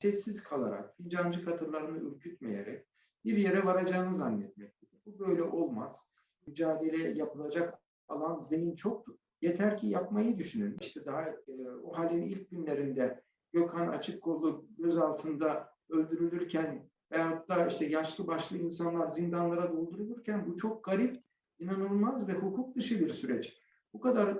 sessiz kalarak, fincancı katırlarını ürkütmeyerek bir yere varacağını zannetmektedir. Bu böyle olmaz. Mücadele yapılacak alan, zemin çoktur. Yeter ki yapmayı düşünün. İşte daha e, o halin ilk günlerinde Gökhan Açıkkollu gözaltında öldürülürken veyahut da işte yaşlı başlı insanlar zindanlara doldurulurken bu çok garip, inanılmaz ve hukuk dışı bir süreç. Bu kadar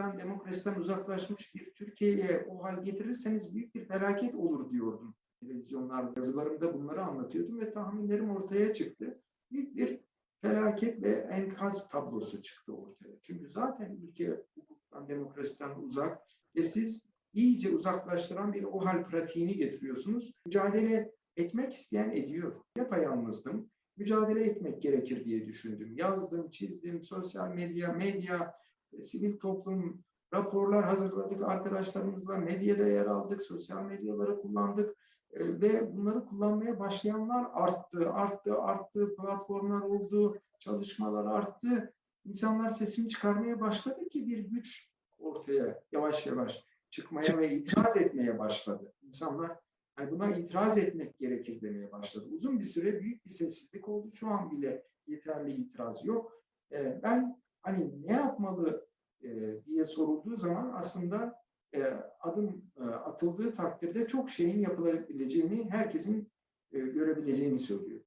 hukuktan, demokrasiden uzaklaşmış bir Türkiye'ye o hal getirirseniz büyük bir felaket olur diyordum. Televizyonlarda, yazılarımda bunları anlatıyordum ve tahminlerim ortaya çıktı. Büyük bir felaket ve enkaz tablosu çıktı ortaya. Çünkü zaten ülke hukuktan, demokrasiden uzak ve siz iyice uzaklaştıran bir o hal pratiğini getiriyorsunuz. Mücadele etmek isteyen ediyor. Yapayalnızdım. Mücadele etmek gerekir diye düşündüm. Yazdım, çizdim, sosyal medya, medya, sivil toplum, raporlar hazırladık arkadaşlarımızla, medyada yer aldık, sosyal medyaları kullandık E, ve bunları kullanmaya başlayanlar arttı, arttı, arttı, platformlar oldu, çalışmalar arttı. İnsanlar sesini çıkarmaya başladı ki bir güç ortaya yavaş yavaş çıkmaya ve itiraz etmeye başladı. İnsanlar yani buna itiraz etmek gerekir demeye başladı. Uzun bir süre büyük bir sessizlik oldu. Şu an bile yeterli itiraz yok. Ee, ben hani ne yapmalı e, diye sorulduğu zaman aslında e, adım e, atıldığı takdirde çok şeyin yapılabileceğini, herkesin e, görebileceğini söylüyor.